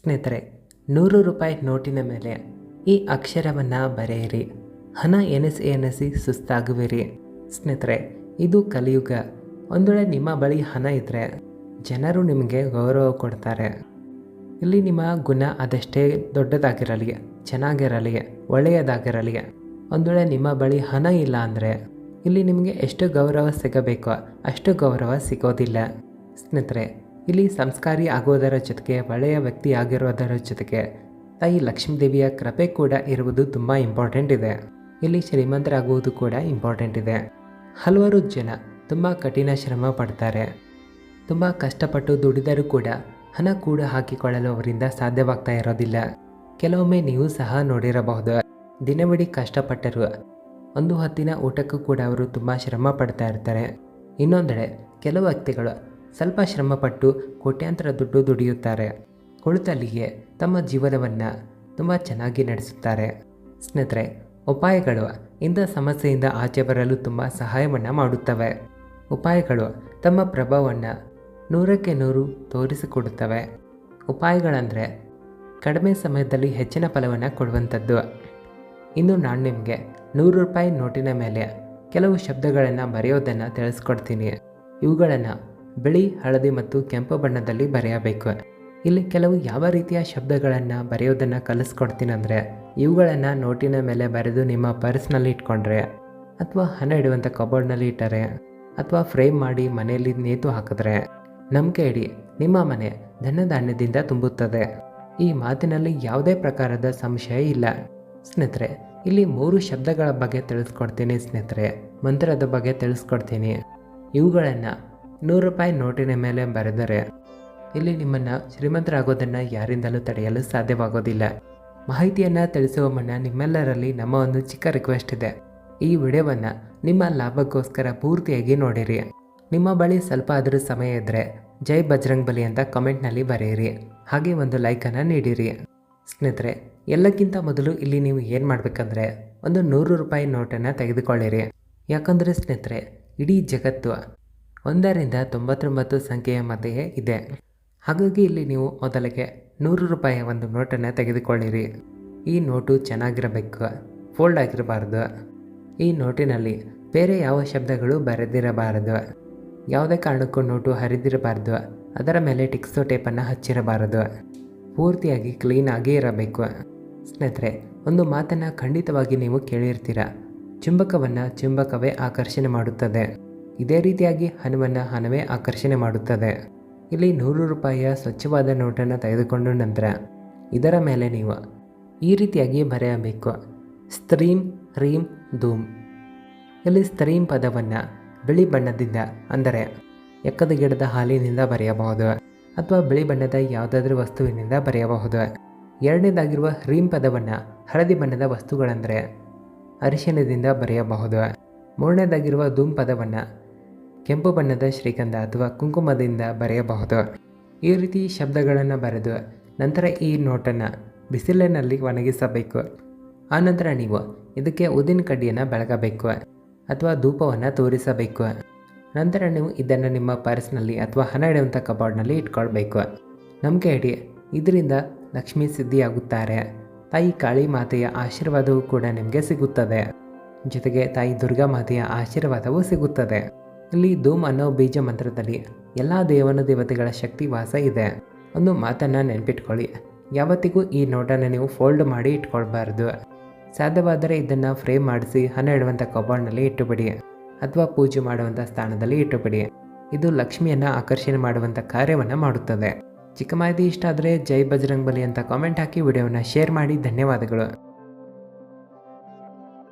ಸ್ನೇಹಿತರೆ, ನೂರು ರೂಪಾಯಿ ನೋಟಿನ ಮೇಲೆ ಈ ಅಕ್ಷರವನ್ನು ಬರೆಯಿರಿ. ಹಣ ಎನಿಸಿ ಎನಿಸಿ ಸುಸ್ತಾಗುವಿರಿ. ಸ್ನೇಹಿತರೆ, ಇದು ಕಲಿಯುಗ. ಒಂದು ವೇಳೆ ನಿಮ್ಮ ಬಳಿ ಹಣ ಇದ್ದರೆ ಜನರು ನಿಮಗೆ ಗೌರವ ಕೊಡ್ತಾರೆ. ಇಲ್ಲಿ ನಿಮ್ಮ ಗುಣ ಅದಷ್ಟೇ ದೊಡ್ಡದಾಗಿರಲಿ, ಚೆನ್ನಾಗಿರಲಿ, ಒಳ್ಳೆಯದಾಗಿರಲಿ. ಒಂದು ವೇಳೆ ನಿಮ್ಮ ಬಳಿ ಹಣ ಇಲ್ಲ ಅಂದರೆ ಇಲ್ಲಿ ನಿಮಗೆ ಎಷ್ಟು ಗೌರವ ಸಿಗಬೇಕೋ, ಅಷ್ಟು ಗೌರವ ಸಿಗೋದಿಲ್ಲ. ಸ್ನೇಹಿತರೆ ಇಲ್ಲಿ ಸಂಸ್ಕಾರಿ ಆಗುವುದರ ಜೊತೆಗೆ ಒಳ್ಳೆಯ ವ್ಯಕ್ತಿ ಆಗಿರೋದರ ಜೊತೆಗೆ ತಾಯಿ ಲಕ್ಷ್ಮೀದೇವಿಯ ಕೃಪೆ ಕೂಡ ಇರುವುದು ತುಂಬ ಇಂಪಾರ್ಟೆಂಟ್ ಇದೆ. ಇಲ್ಲಿ ಶ್ರೀಮಂತರಾಗುವುದು ಕೂಡ ಇಂಪಾರ್ಟೆಂಟ್ ಇದೆ. ಹಲವಾರು ಜನ ತುಂಬ ಕಠಿಣ ಶ್ರಮ ಪಡ್ತಾರೆ. ತುಂಬ ಕಷ್ಟಪಟ್ಟು ದುಡಿದರೂ ಕೂಡ ಹಣ ಕೂಡ ಹಾಕಿಕೊಳ್ಳಲು ಅವರಿಂದ ಸಾಧ್ಯವಾಗ್ತಾ ಇರೋದಿಲ್ಲ. ಕೆಲವೊಮ್ಮೆ ನೀವು ಸಹ ನೋಡಿರಬಹುದು. ದಿನವಿಡೀ ಕಷ್ಟಪಟ್ಟರು ಒಂದು ಹೊತ್ತಿನ ಊಟಕ್ಕೂ ಕೂಡ ಅವರು ತುಂಬ ಶ್ರಮ ಪಡ್ತಾ ಇರ್ತಾರೆ. ಇನ್ನೊಂದೆಡೆ ಕೆಲವು ವ್ಯಕ್ತಿಗಳು ಸ್ವಲ್ಪ ಶ್ರಮಪಟ್ಟು ಕೋಟ್ಯಾಂತರ ದುಡ್ಡು ದುಡಿಯುತ್ತಾರೆ. ಕುಳಿತಲ್ಲಿಗೆ ತಮ್ಮ ಜೀವನವನ್ನು ತುಂಬ ಚೆನ್ನಾಗಿ ನಡೆಸುತ್ತಾರೆ. ಸ್ನೇಹಿತರೆ, ಉಪಾಯಗಳು ಇಂಥ ಸಮಸ್ಯೆಯಿಂದ ಆಚೆ ಬರಲು ತುಂಬ ಸಹಾಯವನ್ನು ಮಾಡುತ್ತವೆ. ಉಪಾಯಗಳು ತಮ್ಮ ಪ್ರಭಾವವನ್ನು ನೂರಕ್ಕೆ ನೂರು ತೋರಿಸಿಕೊಡುತ್ತವೆ. ಉಪಾಯಗಳಂದರೆ ಕಡಿಮೆ ಸಮಯದಲ್ಲಿ ಹೆಚ್ಚಿನ ಫಲವನ್ನು ಕೊಡುವಂಥದ್ದು. ಇನ್ನು ನಾನು ನಿಮಗೆ ನೂರು ರೂಪಾಯಿ ನೋಟಿನ ಮೇಲೆ ಕೆಲವು ಶಬ್ದಗಳನ್ನು ಬರೆಯೋದನ್ನು ತಿಳಿಸ್ಕೊಡ್ತೀನಿ. ಇವುಗಳನ್ನು ಬಿಳಿ, ಹಳದಿ ಮತ್ತು ಕೆಂಪು ಬಣ್ಣದಲ್ಲಿ ಬರೆಯಬೇಕು. ಇಲ್ಲಿ ಕೆಲವು ಯಾವ ರೀತಿಯ ಶಬ್ದಗಳನ್ನು ಬರೆಯೋದನ್ನು ಕಲಿಸ್ಕೊಡ್ತೀನಿ ಅಂದರೆ, ಇವುಗಳನ್ನು ನೋಟಿನ ಮೇಲೆ ಬರೆದು ನಿಮ್ಮ ಪರ್ಸ್ನಲ್ಲಿ ಇಟ್ಕೊಂಡ್ರೆ, ಅಥವಾ ಹಣ ಇಡುವಂಥ ಕಬೋರ್ಡ್ನಲ್ಲಿ ಇಟ್ಟರೆ, ಅಥವಾ ಫ್ರೇಮ್ ಮಾಡಿ ಮನೆಯಲ್ಲಿ ನೇತು ಹಾಕಿದ್ರೆ, ನಂಬಿಕೆ ಇಡಿ, ನಿಮ್ಮ ಮನೆ ಧನಧಾನ್ಯದಿಂದ ತುಂಬುತ್ತದೆ. ಈ ಮಾತಿನಲ್ಲಿ ಯಾವುದೇ ಪ್ರಕಾರದ ಸಂಶಯ ಇಲ್ಲ. ಸ್ನೇಹಿತರೆ, ಇಲ್ಲಿ ಮೂರು ಶಬ್ದಗಳ ಬಗ್ಗೆ ತಿಳಿಸ್ಕೊಡ್ತೀನಿ ಸ್ನೇಹಿತರೆ. ಮಂತ್ರದ ಬಗ್ಗೆ ತಿಳಿಸ್ಕೊಡ್ತೀನಿ. ಇವುಗಳನ್ನು ನೂರು ರೂಪಾಯಿ ನೋಟಿನ ಮೇಲೆ ಬರೆದರೆ, ಇಲ್ಲಿ ನಿಮ್ಮನ್ನು ಶ್ರೀಮಂತರಾಗೋದನ್ನು ಯಾರಿಂದಲೂ ತಡೆಯಲು ಸಾಧ್ಯವಾಗೋದಿಲ್ಲ. ಮಾಹಿತಿಯನ್ನು ತಿಳಿಸುವ ಮುನ್ನ ನಿಮ್ಮೆಲ್ಲರಲ್ಲಿ ನಮ್ಮ ಒಂದು ಚಿಕ್ಕ ರಿಕ್ವೆಸ್ಟ್ ಇದೆ. ಈ ವಿಡಿಯೋವನ್ನು ನಿಮ್ಮ ಲಾಭಕ್ಕೋಸ್ಕರ ಪೂರ್ತಿಯಾಗಿ ನೋಡಿರಿ. ನಿಮ್ಮ ಬಳಿ ಸ್ವಲ್ಪ ಆದರೂ ಸಮಯ ಇದ್ದರೆ ಜೈ ಬಜರಂಗ್ ಬಲಿ ಅಂತ ಕಮೆಂಟ್ನಲ್ಲಿ ಬರೆಯಿರಿ. ಹಾಗೆ ಒಂದು ಲೈಕನ್ನು ನೀಡಿರಿ. ಸ್ನೇಹಿತರೆ, ಎಲ್ಲಕ್ಕಿಂತ ಮೊದಲು ಇಲ್ಲಿ ನೀವು ಏನು ಮಾಡಬೇಕಂದ್ರೆ ಒಂದು ನೂರು ರೂಪಾಯಿ ನೋಟನ್ನು ತೆಗೆದುಕೊಳ್ಳಿರಿ. ಯಾಕಂದರೆ ಸ್ನೇಹಿತರೆ, ಇಡೀ ಜಗತ್ತು ಒಂದರಿಂದ ತೊಂಬತ್ತೊಂಬತ್ತು ಸಂಖ್ಯೆಯ ಮಧ್ಯೆ ಇದೆ. ಹಾಗಾಗಿ ಇಲ್ಲಿ ನೀವು ಮೊದಲಿಗೆ ನೂರು ರೂಪಾಯಿಯ ಒಂದು ನೋಟನ್ನು ತೆಗೆದುಕೊಳ್ಳಿರಿ. ಈ ನೋಟು ಚೆನ್ನಾಗಿರಬೇಕು ಫೋಲ್ಡ್ ಆಗಿರಬಾರ್ದು. ಈ ನೋಟಿನಲ್ಲಿ ಬೇರೆ ಯಾವ ಶಬ್ದಗಳು ಬರೆದಿರಬಾರದು. ಯಾವುದೇ ಕಾರಣಕ್ಕೂ ನೋಟು ಹರಿದಿರಬಾರ್ದು. ಅದರ ಮೇಲೆ ಟಿಕ್ಸೋ ಟೇಪನ್ನು ಹಚ್ಚಿರಬಾರದು. ಪೂರ್ತಿಯಾಗಿ ಕ್ಲೀನಾಗಿ ಇರಬೇಕು. ಸ್ನೇಹಿತರೆ, ಒಂದು ಮಾತನ್ನು ಖಂಡಿತವಾಗಿ ನೀವು ಕೇಳಿರ್ತೀರ? ಚುಂಬಕವನ್ನು ಚುಂಬಕವೇ ಆಕರ್ಷಣೆ ಮಾಡುತ್ತದೆ. ಇದೇ ರೀತಿಯಾಗಿ ಹಣವನ್ನು ಹಣವೇ ಆಕರ್ಷಣೆ ಮಾಡುತ್ತದೆ. ಇಲ್ಲಿ ನೂರು ರೂಪಾಯಿಯ ಸ್ವಚ್ಛವಾದ ನೋಟನ್ನು ತೆಗೆದುಕೊಂಡ ನಂತರ, ಇದರ ಮೇಲೆ ನೀವು ಈ ರೀತಿಯಾಗಿ ಬರೆಯಬೇಕು. ಸ್ತ್ರೀಂ ಹ್ರೀಂ ಧೂಮ್ ಇಲ್ಲಿ ಸ್ತ್ರೀಂ ಪದವನ್ನು ಬಿಳಿ ಬಣ್ಣದಿಂದ, ಅಂದರೆ ಎಕ್ಕದ ಗಿಡದ ಹಾಲಿನಿಂದ ಬರೆಯಬಹುದು, ಅಥವಾ ಬಿಳಿ ಬಣ್ಣದ ಯಾವುದಾದ್ರೂ ವಸ್ತುವಿನಿಂದ ಬರೆಯಬಹುದು. ಎರಡನೇದಾಗಿರುವ ಹ್ರೀಂ ಪದವನ್ನು ಹಳದಿ ಬಣ್ಣದ ವಸ್ತುಗಳೆಂದರೆ ಅರಿಶಿಣದಿಂದ ಬರೆಯಬಹುದು. ಮೂರನೇದಾಗಿರುವ ಧೂಮ್ ಪದವನ್ನು ಕೆಂಪು ಬಣ್ಣದ ಶ್ರೀಗಂಧ ಅಥವಾ ಕುಂಕುಮದಿಂದ ಬರೆಯಬಹುದು. ಈ ರೀತಿ ಶಬ್ದಗಳನ್ನು ಬರೆದು ನಂತರ ಈ ನೋಟನ್ನು ಬಿಸಿಲಿನಲ್ಲಿ ಒಣಗಿಸಬೇಕು. ಆನಂತರ ನೀವು ಇದಕ್ಕೆ ಉದಿನ ಕಡ್ಡಿಯನ್ನು ಬೆಳಗಬೇಕು ಅಥವಾ ಧೂಪವನ್ನು ತೋರಿಸಬೇಕು. ನಂತರ ನೀವು ಇದನ್ನು ನಿಮ್ಮ ಪರ್ಸ್ನಲ್ಲಿ ಅಥವಾ ಹಣ ಇಡುವಂಥ ಕಬೋರ್ಡ್ನಲ್ಲಿ ಇಟ್ಕೊಳ್ಬೇಕು. ನಂಬಿಕೆ ಇಡಿ, ಇದರಿಂದ ಲಕ್ಷ್ಮೀ ಸಿದ್ಧಿಯಾಗುತ್ತಾರೆ. ತಾಯಿ ಕಾಳಿ ಮಾತೆಯ ಆಶೀರ್ವಾದವೂ ಕೂಡ ನಿಮಗೆ ಸಿಗುತ್ತದೆ. ಜೊತೆಗೆ ತಾಯಿ ದುರ್ಗಾ ಮಾತೆಯ ಆಶೀರ್ವಾದವೂ ಸಿಗುತ್ತದೆ. ಇಲ್ಲಿ ಧೂಮ್ ಅನ್ನೋ ಬೀಜ ಮಂತ್ರದಲ್ಲಿ ಎಲ್ಲ ದೇವನ ದೇವತೆಗಳ ಶಕ್ತಿ ವಾಸ ಇದೆ. ಒಂದು ಮಾತನ್ನು ನೆನಪಿಟ್ಕೊಳ್ಳಿ. ಯಾವತ್ತಿಗೂ ಈ ನೋಟನ್ನು ನೀವು ಫೋಲ್ಡ್ ಮಾಡಿ ಇಟ್ಕೊಳ್ಬಾರ್ದು. ಸಾಧ್ಯವಾದರೆ ಇದನ್ನು ಫ್ರೇಮ್ ಮಾಡಿಸಿ ಹಣ ಇಡುವಂಥ ಕಬೋರ್ಡ್ನಲ್ಲಿ ಇಟ್ಟುಬಿಡಿ. ಅಥವಾ ಪೂಜೆ ಮಾಡುವಂಥ ಸ್ಥಾನದಲ್ಲಿ ಇಟ್ಟುಬಿಡಿ. ಇದು ಲಕ್ಷ್ಮಿಯನ್ನು ಆಕರ್ಷಣೆ ಮಾಡುವಂಥ ಕಾರ್ಯವನ್ನು ಮಾಡುತ್ತದೆ. ಚಿಕ್ಕ ಮಾಹಿತಿ ಇಷ್ಟ ಆದರೆ ಜೈ ಬಜರಂಗ್ ಬಲಿ ಅಂತ ಕಾಮೆಂಟ್ ಹಾಕಿ ವಿಡಿಯೋವನ್ನು ಶೇರ್ ಮಾಡಿ. ಧನ್ಯವಾದಗಳು.